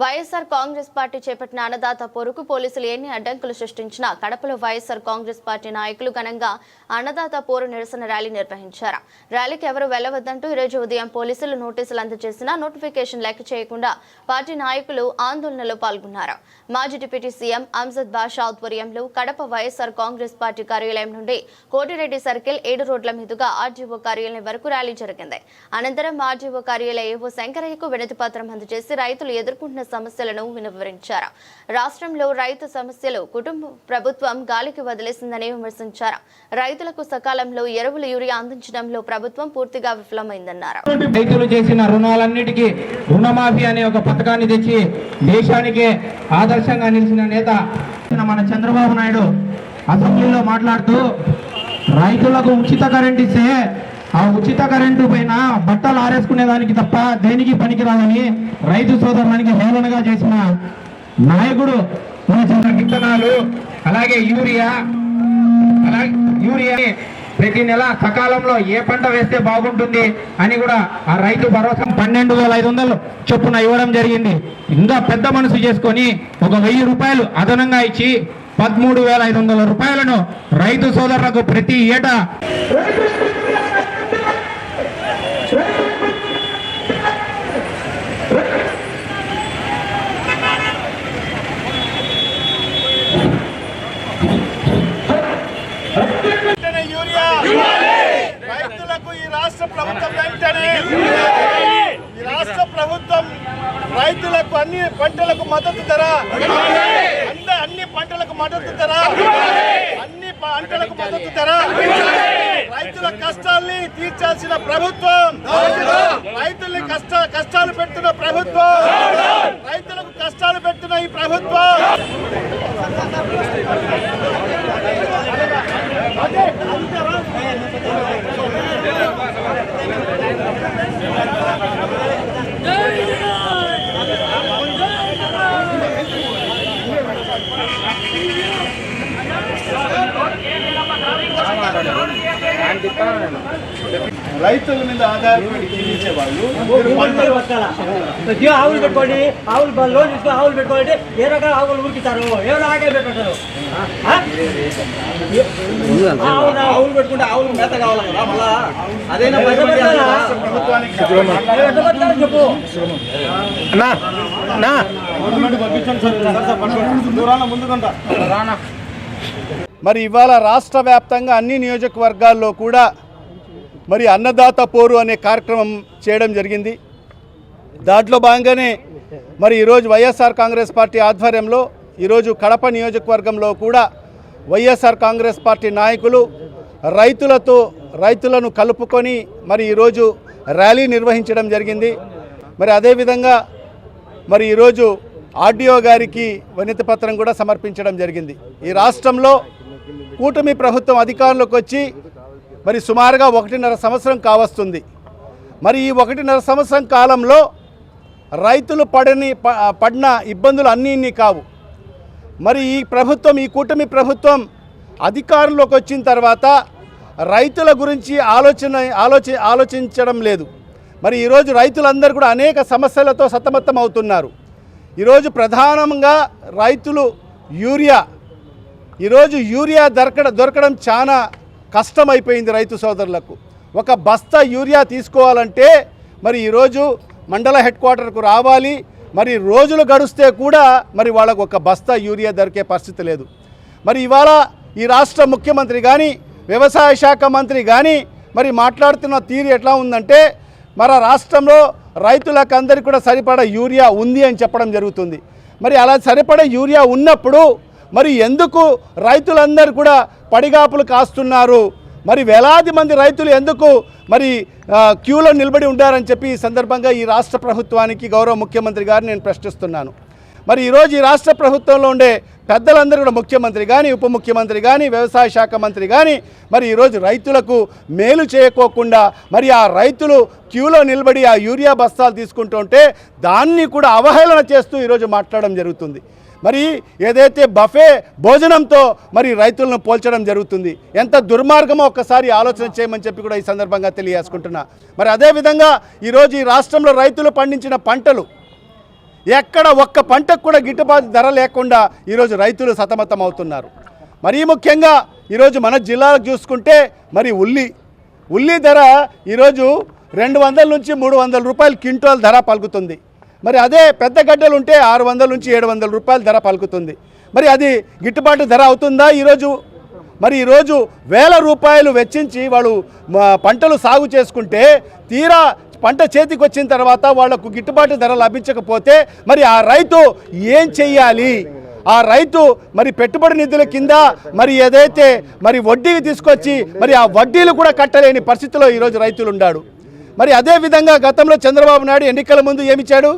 YSR Congress party చేపట్టిన అన్నదాత పొరుకు పోలీసులు ఎన్ని అడ్డంకులు సృష్టించినా కడపలో వైఎస్ఆర్ కాంగ్రెస్ పార్టీ నాయకులు ఘనంగా అన్నదాత పోరు నిరసన ర్యాలీ నిర్వహించారు. ర్యాలీకి ఎవరు వెళ్ళవద్దంటూ ఈరోజు ఉదయం పోలీసులు నోటీసులు అందజేసినా నోటిఫికేషన్ లెక్క చేయకుండా పార్టీ నాయకులు ఆందోళనలో పాల్గొన్నారు. మాజీ డిప్యూటీ సీఎం అంజద్ బాషా ఆధ్వర్యంలో కడప వైఎస్ఆర్ కాంగ్రెస్ పార్టీ కార్యాలయం నుండి కోటిరెడ్డి సర్కిల్ ఏడు రోడ్ల మీదుగా ఆర్జీఓ కార్యాలయం వరకు ర్యాలీ జరిగింది. అనంతరం ఆర్జీఓ కార్యాలయ ఏవో శంకరయ్యకు వినతి పత్రం అందజేసి రైతులు ఎదుర్కొంటున్న సమస్యలను వివరించారు రాష్ట్రంలో రైతు సమస్యలు కుటుంబ ప్రభుత్వం గాలికి వదిలేసిందని విమర్శించారు. రైతులకు సకాలంలో ఎరువులు యూరియా అందించడంలో ప్రభుత్వం పూర్తిగా విఫలమైందన్నారు. రైతులు చేసిన రుణాలన్నిటికీ రుణమాఫీ అనే ఒక పథకాన్ని తెచ్చి దేశానికే ఆదర్శంగా నిలిచిన నేత మన చంద్రబాబు నాయుడు అసెంబ్లీలో మాట్లాడుతూ రైతులకు ఉచిత కరెంట్ ఇస్తే ఆ ఉచిత కరెంటు పైన బట్టలు ఆరేసుకునే దానికి తప్ప దేనికి పనికిరాదని రైతు సోదరులకి హేళనగా చేసిన నాయకుడు విత్తనాలు అలాగే యూరియా అలాగే యూరియా ప్రతి నెల సకాలంలో ఏ పంట వేస్తే బాగుంటుంది అని కూడా ఆ రైతు భరోసా పన్నెండు వేల ఐదు వందలు చొప్పున ఇవ్వడం జరిగింది. ఇంకా పెద్ద మనసు చేసుకొని ఒక వెయ్యి రూపాయలు అదనంగా ఇచ్చి పదమూడు వేల ఐదు వందల రూపాయలను రైతు సోదరులకు ప్రతి ఏటా వెంటనే యూరియా రైతులకు ఈ రాష్ట్ర ప్రభుత్వం వెంటనే ఈ రాష్ట్ర ప్రభుత్వం రైతులకు అన్ని పంటలకు మద్దతు ధర అన్ని పంటలకు మద్దతు ధర అన్ని పంటలకు మద్దతు ధర. రైతుల కష్టాల్ని తీర్చాల్సిన ప్రభుత్వం రైతుల్ని కష్ట కష్టాలు పెడుతున్న ఆయన తిప్పాను నేను రైతుల మీద ఆధారపడి జీవించే వాళ్ళు ఆవులు పెట్టుకోండి ఆవులు లోన్ తీసుకుని ఆవులు పెట్టుకోవాలంటే ఏ రకాల ఆవులు ఉరికిస్తారు? ఏ ఆగే పెట్టారు? ఆవులు పెట్టుకుంటే ఆవులు మేత కావాలి కదా మళ్ళా? అదైనా రాష్ట్ర ప్రభుత్వానికి చెప్పు? మరి ఇవాళ రాష్ట్ర వ్యాప్తంగా అన్ని నియోజకవర్గాల్లో కూడా మరి అన్నదాత పోరు అనే కార్యక్రమం చేయడం జరిగింది. దాంట్లో భాగంగానే మరి ఈరోజు వైఎస్ఆర్ కాంగ్రెస్ పార్టీ ఆధ్వర్యంలో ఈరోజు కడప నియోజకవర్గంలో కూడా వైఎస్ఆర్ కాంగ్రెస్ పార్టీ నాయకులు రైతులతో రైతులను కలుపుకొని మరి ఈరోజు ర్యాలీ నిర్వహించడం జరిగింది. మరి అదేవిధంగా మరి ఈరోజు ఆర్డీఓ గారికి వినతి పత్రం కూడా సమర్పించడం జరిగింది. ఈ రాష్ట్రంలో కూటమి ప్రభుత్వం అధికారంలోకి వచ్చి మరి సుమారుగా ఒకటిన్నర సంవత్సరం కావస్తుంది. మరి ఈ ఒకటిన్నర సంవత్సరం కాలంలో రైతులు పడని ప- పడిన ఇబ్బందులు అన్నీ ఇన్ని కావు. మరి ఈ ప్రభుత్వం ఈ కూటమి ప్రభుత్వం అధికారంలోకి వచ్చిన తర్వాత రైతుల గురించి ఆలోచన ఆలోచి ఆలోచించడం లేదు. మరి ఈరోజు రైతులందరూ కూడా అనేక సమస్యలతో సతమతం అవుతున్నారు. ఈరోజు ప్రధానంగా రైతులు యూరియా ఈరోజు యూరియా దొరకడం దొరకడం చాలా కష్టమైపోయింది రైతు సోదరులకు. ఒక బస్తా యూరియా తీసుకోవాలంటే మరి ఈరోజు మండల హెడ్ క్వార్టర్కు రావాలి. మరి రోజులు గడిస్తే కూడా మరి వాళ్ళకు ఒక బస్తా యూరియా దొరికే పరిస్థితి లేదు. మరి ఇవాళ ఈ రాష్ట్ర ముఖ్యమంత్రి కానీ వ్యవసాయ శాఖ మంత్రి కానీ మరి మాట్లాడుతున్న తీరు ఎట్లా ఉందంటే మన రాష్ట్రంలో రైతులకు అందరికీ కూడా సరిపడ యూరియా ఉంది అని చెప్పడం జరుగుతుంది. మరి అలా సరిపడే యూరియా ఉన్నప్పుడు మరి ఎందుకు రైతులందరూ కూడా పడిగాపులు కాస్తున్నారు. మరి వేలాది మంది రైతులు ఎందుకు మరి క్యూలో నిలబడి ఉండారని చెప్పి ఈ సందర్భంగా ఈ రాష్ట్ర ప్రభుత్వానికి గౌరవ ముఖ్యమంత్రి గారిని నేను ప్రశ్నిస్తున్నాను. మరి ఈరోజు ఈ రాష్ట్ర ప్రభుత్వంలో ఉండే పెద్దలందరూ కూడా ముఖ్యమంత్రి కానీ ఉప ముఖ్యమంత్రి కానీ వ్యవసాయ శాఖ మంత్రి కానీ మరి ఈరోజు రైతులకు మేలు చేయకోకుండా మరి ఆ రైతులు క్యూలో నిలబడి ఆ యూరియా బస్తాలు తీసుకుంటుంటే దాన్ని కూడా అవహేళన చేస్తూ ఈరోజు మాట్లాడడం జరుగుతుంది. మరి ఏదైతే బఫే భోజనంతో మరి రైతులను పోల్చడం జరుగుతుంది ఎంత దుర్మార్గమో ఒక్కసారి ఆలోచన చేయమని చెప్పి కూడా ఈ సందర్భంగా తెలియజేసుకుంటున్నా. మరి అదేవిధంగా ఈరోజు ఈ రాష్ట్రంలో రైతులు పండించిన పంటలు ఎక్కడ ఒక్క పంటకు కూడా గిట్టుబాటు ధర లేకుండా ఈరోజు రైతులు సతమతం అవుతున్నారు. మరీ ముఖ్యంగా ఈరోజు మన జిల్లాలకు చూసుకుంటే మరి ఉల్లి ఉల్లి ధర ఈరోజు రెండు వందల నుంచి మూడు వందల రూపాయలు క్వింటాల్ ధర పలుకుతుంది. మరి అదే పెద్ద గడ్డలు ఉంటే ఆరు వందల నుంచి ఏడు వందల రూపాయల ధర పలుకుతుంది. మరి అది గిట్టుబాటు ధర అవుతుందా ఈరోజు? మరి ఈరోజు వేల రూపాయలు వెచ్చించి వాళ్ళు పంటలు సాగు చేసుకుంటే తీరా పంట చేతికి వచ్చిన తర్వాత వాళ్ళకు గిట్టుబాటు ధర లభించకపోతే మరి ఆ రైతు ఏం చెయ్యాలి? ఆ రైతు మరి పెట్టుబడి నిధుల కింద మరి ఏదైతే మరి వడ్డీకి తీసుకొచ్చి మరి ఆ వడ్డీలు కూడా కట్టలేని పరిస్థితిలో ఈరోజు రైతులు ఉన్నాడు మరి అదే విధంగా గతంలో చంద్రబాబు నాయుడు ఎన్నికల ముందు ఏమిచ్చాడు?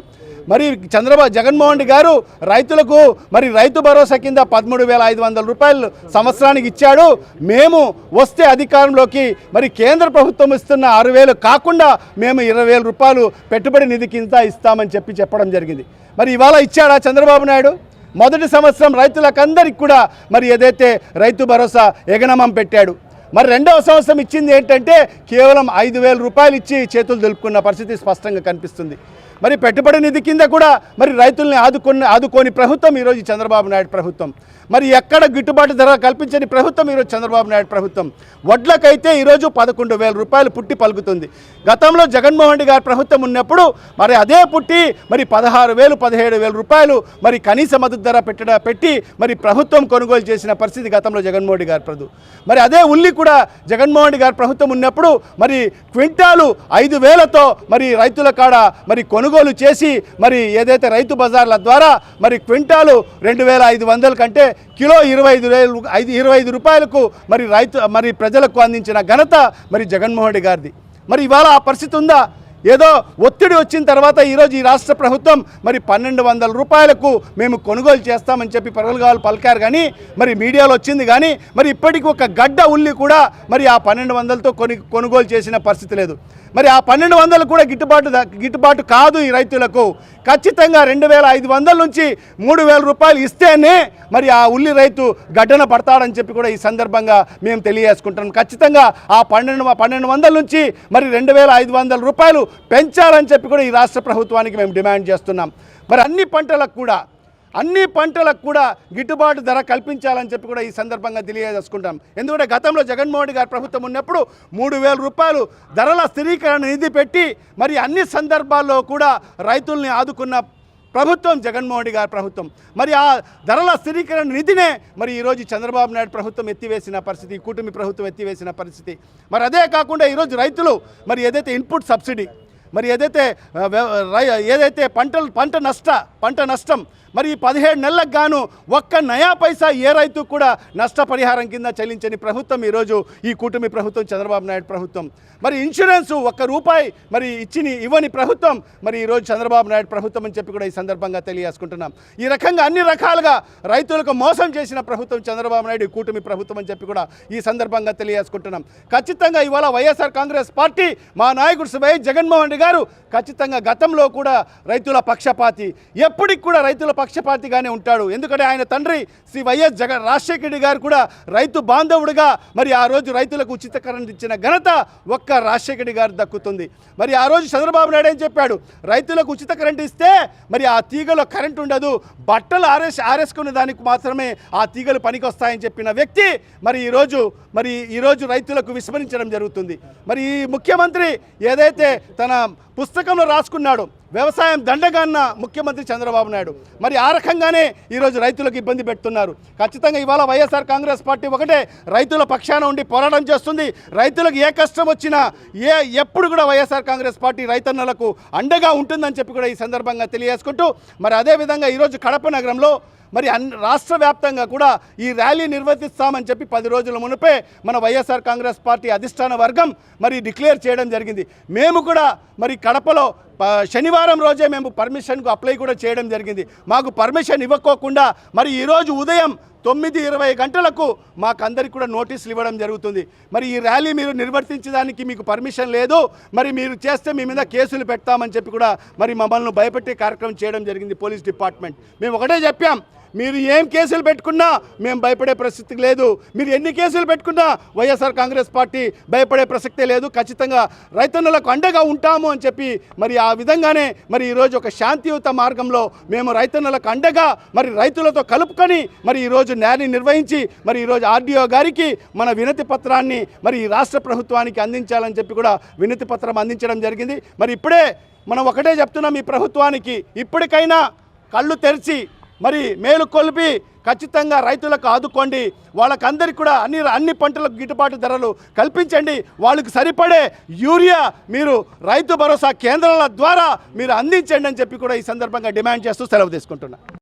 మరి చంద్రబాబు జగన్మోహన్ రెడ్డి గారు రైతులకు మరి రైతు భరోసా కింద పదమూడు వేల ఐదు వందల రూపాయలు సంవత్సరానికి ఇచ్చాడు. మేము వస్తే అధికారంలోకి మరి కేంద్ర ప్రభుత్వం ఇస్తున్న ఆరు వేలు కాకుండా మేము ఇరవై వేల రూపాయలు పెట్టుబడి నిధి కింద ఇస్తామని చెప్పి చెప్పడం జరిగింది. మరి ఇవాళ ఇచ్చాడా చంద్రబాబు నాయుడు? మొదటి సంవత్సరం రైతులకందరికి కూడా మరి ఏదైతే రైతు భరోసా ఎగనమం పెట్టాడు మరి రెండవ సంవత్సరం ఇచ్చింది ఏంటంటే కేవలం ఐదు రూపాయలు ఇచ్చి చేతులు దులుపుకున్న పరిస్థితి స్పష్టంగా కనిపిస్తుంది. మరి పెట్టుబడి నిధి కింద కూడా మరి రైతుల్ని ఆదుకొని ఆదుకోని ప్రభుత్వం ఈరోజు చంద్రబాబు నాయుడు ప్రభుత్వం. మరి ఎక్కడ గిట్టుబాటు ధర కల్పించని ప్రభుత్వం ఈరోజు చంద్రబాబు నాయుడు ప్రభుత్వం. వడ్లకైతే ఈరోజు పదకొండు వేల రూపాయలు పుట్టి పలుకుతుంది. గతంలో జగన్మోహన్ రెడ్డి గారి ప్రభుత్వం ఉన్నప్పుడు మరి అదే పుట్టి మరి పదహారు వేలు పదిహేడు వేల రూపాయలు మరి కనీస మద్దతు ధర పెట్టడ పెట్టి మరి ప్రభుత్వం కొనుగోలు చేసిన పరిస్థితి గతంలో జగన్మోహన్ రెడ్డి గారి ప్రభు మరి అదే ఉల్లి కూడా జగన్మోహన్ రెడ్డి గారి ప్రభుత్వం ఉన్నప్పుడు మరి క్వింటాలు ఐదు వేలతో మరి రైతుల కాడ మరి కొనుగోలు కొనుగోలు చేసి మరి ఏదైతే రైతు బజార్ల ద్వారా మరి క్వింటాలు రెండు వేల ఐదు వందల కంటే కిలో ఇరవై ఐదు వేలు ఐదు ఇరవై ఐదు రూపాయలకు మరి రైతు మరి ప్రజలకు అందించిన ఘనత మరి జగన్మోహన్ రెడ్డి గారిది. మరి ఇవాళ ఆ పరిస్థితి ఉందా? ఏదో ఒత్తిడి వచ్చిన తర్వాత ఈరోజు ఈ రాష్ట్ర ప్రభుత్వం మరి పన్నెండు వందల రూపాయలకు మేము కొనుగోలు చేస్తామని చెప్పి పరగలగాలు పలికారు కానీ మరి మీడియాలో వచ్చింది కానీ మరి ఇప్పటికీ ఒక గడ్డ ఉల్లి కూడా మరి ఆ పన్నెండు వందలతో కొని కొనుగోలు చేసిన పరిస్థితి లేదు. మరి ఆ పన్నెండు వందలు కూడా గిట్టుబాటు గిట్టుబాటు కాదు ఈ రైతులకు. ఖచ్చితంగా రెండు వేల ఐదు వందల నుంచి మూడు వేల రూపాయలు ఇస్తేనే మరి ఆ ఉల్లి రైతు గడ్డన పడతాడని చెప్పి కూడా ఈ సందర్భంగా మేము తెలియజేసుకుంటున్నాం. ఖచ్చితంగా ఆ పన్నెండు పన్నెండు వందల నుంచి మరి రెండు వేల ఐదు వందల రూపాయలు పెంచాలని చెప్పి కూడా ఈ రాష్ట్ర ప్రభుత్వానికి మేము డిమాండ్ చేస్తున్నాం. మరి అన్ని పంటలకు కూడా అన్ని పంటలకు కూడా గిట్టుబాటు ధర కల్పించాలని చెప్పి కూడా ఈ సందర్భంగా తెలియజేసుకుంటాం. ఎందుకంటే గతంలో జగన్మోహన్ గారి ప్రభుత్వం ఉన్నప్పుడు మూడు వేల రూపాయలు ధరల స్థిరీకరణ నిధి పెట్టి మరి అన్ని సందర్భాల్లో కూడా రైతుల్ని ఆదుకున్న ప్రభుత్వం జగన్మోహన్ గారి ప్రభుత్వం. మరి ఆ ధరల స్థిరీకరణ నిధినే మరి ఈరోజు చంద్రబాబు నాయుడు ప్రభుత్వం ఎత్తివేసిన పరిస్థితి కూటమి ప్రభుత్వం ఎత్తివేసిన పరిస్థితి. మరి అదే కాకుండా ఈరోజు రైతులు మరి ఏదైతే ఇన్పుట్ సబ్సిడీ మరి ఏదైతే ఏదైతే పంటలు పంట నష్ట పంట నష్టం మరి ఈ పదిహేడు నెలలకు గాను ఒక్క నయా పైసా ఏ రైతు కూడా నష్టపరిహారం కింద చెల్లించని ప్రభుత్వం ఈరోజు ఈ కూటమి ప్రభుత్వం చంద్రబాబు నాయుడు ప్రభుత్వం. మరి ఇన్సూరెన్స్ ఒక్క రూపాయి మరి ఇచ్చిని ఇవ్వని ప్రభుత్వం మరి ఈరోజు చంద్రబాబు నాయుడు ప్రభుత్వం అని చెప్పి కూడా ఈ సందర్భంగా తెలియజేసుకుంటున్నాం. ఈ రకంగా అన్ని రకాలుగా రైతులకు మోసం చేసిన ప్రభుత్వం చంద్రబాబు నాయుడు ఈ కూటమి ప్రభుత్వం అని చెప్పి కూడా ఈ సందర్భంగా తెలియజేసుకుంటున్నాం. ఖచ్చితంగా ఇవాళ వైఎస్ఆర్ కాంగ్రెస్ పార్టీ మా నాయకుడు శ్రీ వైఎస్ జగన్మోహన్ రెడ్డి గారు ఖచ్చితంగా గతంలో కూడా రైతుల పక్షపాతి ఎప్పటికి కూడా రైతుల పక్షపాతిగానే ఉంటాడు. ఎందుకంటే ఆయన తండ్రి శ్రీ వైఎస్ జగన్ రాజశేఖర రెడ్డి గారు కూడా రైతు బాంధవుడుగా మరి ఆ రోజు రైతులకు ఉచిత కరెంట్ ఇచ్చిన ఘనత ఒక్క రాజశేఖర రెడ్డి గారు దక్కుతుంది. మరి ఆ రోజు చంద్రబాబు నాయుడు ఏం చెప్పాడు? రైతులకు ఉచిత కరెంట్ ఇస్తే మరి ఆ తీగలో కరెంట్ ఉండదు. బట్టలు ఆరేసి ఆరేసుకునే దానికి మాత్రమే ఆ తీగలు పనికి వస్తాయని చెప్పిన వ్యక్తి మరి ఈరోజు మరి ఈరోజు రైతులకు విస్మరించడం జరుగుతుంది. మరి ఈ ముఖ్యమంత్రి ఏదైతే తన పుస్తకంలో రాసుకున్నాడు వ్యవసాయం దండగాన్న ముఖ్యమంత్రి చంద్రబాబు నాయుడు. మరి ఆ రకంగానే ఈరోజు రైతులకు ఇబ్బంది పెడుతున్నారు. ఖచ్చితంగా ఇవాళ వైఎస్ఆర్ కాంగ్రెస్ పార్టీ ఒకటే రైతుల పక్షాన ఉండి పోరాటం చేస్తుంది. రైతులకు ఏ కష్టం వచ్చినా ఏ ఎప్పుడు కూడా వైఎస్ఆర్ కాంగ్రెస్ పార్టీ రైతన్నలకు అండగా ఉంటుందని చెప్పి కూడా ఈ సందర్భంగా తెలియజేసుకుంటూ మరి అదేవిధంగా ఈరోజు కడప నగరంలో మరి అన్ రాష్ట్ర వ్యాప్తంగా కూడా ఈ ర్యాలీ నిర్వర్తిస్తామని చెప్పి పది రోజుల మునిపే మన వైఎస్ఆర్ కాంగ్రెస్ పార్టీ అధిష్టాన వర్గం మరి డిక్లేర్ చేయడం జరిగింది. మేము కూడా మరి కడపలో శనివారం రోజే మేము పర్మిషన్కు అప్లై కూడా చేయడం జరిగింది. మాకు పర్మిషన్ ఇవ్వకోకుండా మరి ఈరోజు ఉదయం తొమ్మిది ఇరవై గంటలకు మాకందరికి కూడా నోటీసులు ఇవ్వడం జరుగుతుంది. మరి ఈ ర్యాలీ మీరు నిర్వర్తించడానికి మీకు పర్మిషన్ లేదు. మరి మీరు చేస్తే మీ మీద కేసులు పెడతామని చెప్పి కూడా మరి మమ్మల్ని భయపెట్టే కార్యక్రమం చేయడం జరిగింది పోలీస్ డిపార్ట్మెంట్. మేము ఒకటే చెప్పాం మీరు ఏం కేసులు పెట్టుకున్నా మేము భయపడే ప్రసక్తి లేదు. మీరు ఎన్ని కేసులు పెట్టుకున్నా వైఎస్ఆర్ కాంగ్రెస్ పార్టీ భయపడే ప్రసక్తే లేదు. ఖచ్చితంగా రైతన్నులకు అండగా ఉంటాము అని చెప్పి మరి ఆ విధంగానే మరి ఈరోజు ఒక శాంతియుత మార్గంలో మేము రైతన్నులకు అండగా మరి రైతులతో కలుపుకొని మరి ఈరోజు న్యాయాన్ని నిర్వహించి మరి ఈరోజు ఆర్డీఓ గారికి మన వినతి పత్రాన్ని మరి ఈ రాష్ట్ర ప్రభుత్వానికి అందించాలని చెప్పి కూడా వినతి పత్రం అందించడం జరిగింది. మరి ఇప్పుడే మనం ఒకటే చెప్తున్నాం ఈ ప్రభుత్వానికి ఇప్పటికైనా కళ్ళు తెరిచి మరి మేలు కొలిపి ఖచ్చితంగా రైతులకు ఆదుకోండి. వాళ్ళకందరికీ కూడా అన్ని అన్ని పంటలకు గిట్టుబాటు ధరలు కల్పించండి. వాళ్ళకి సరిపడే యూరియా మీరు రైతు భరోసా కేంద్రాల ద్వారా మీరు అందించండి అని చెప్పి కూడా ఈ సందర్భంగా డిమాండ్ చేస్తూ సెలవు తీసుకుంటున్నా.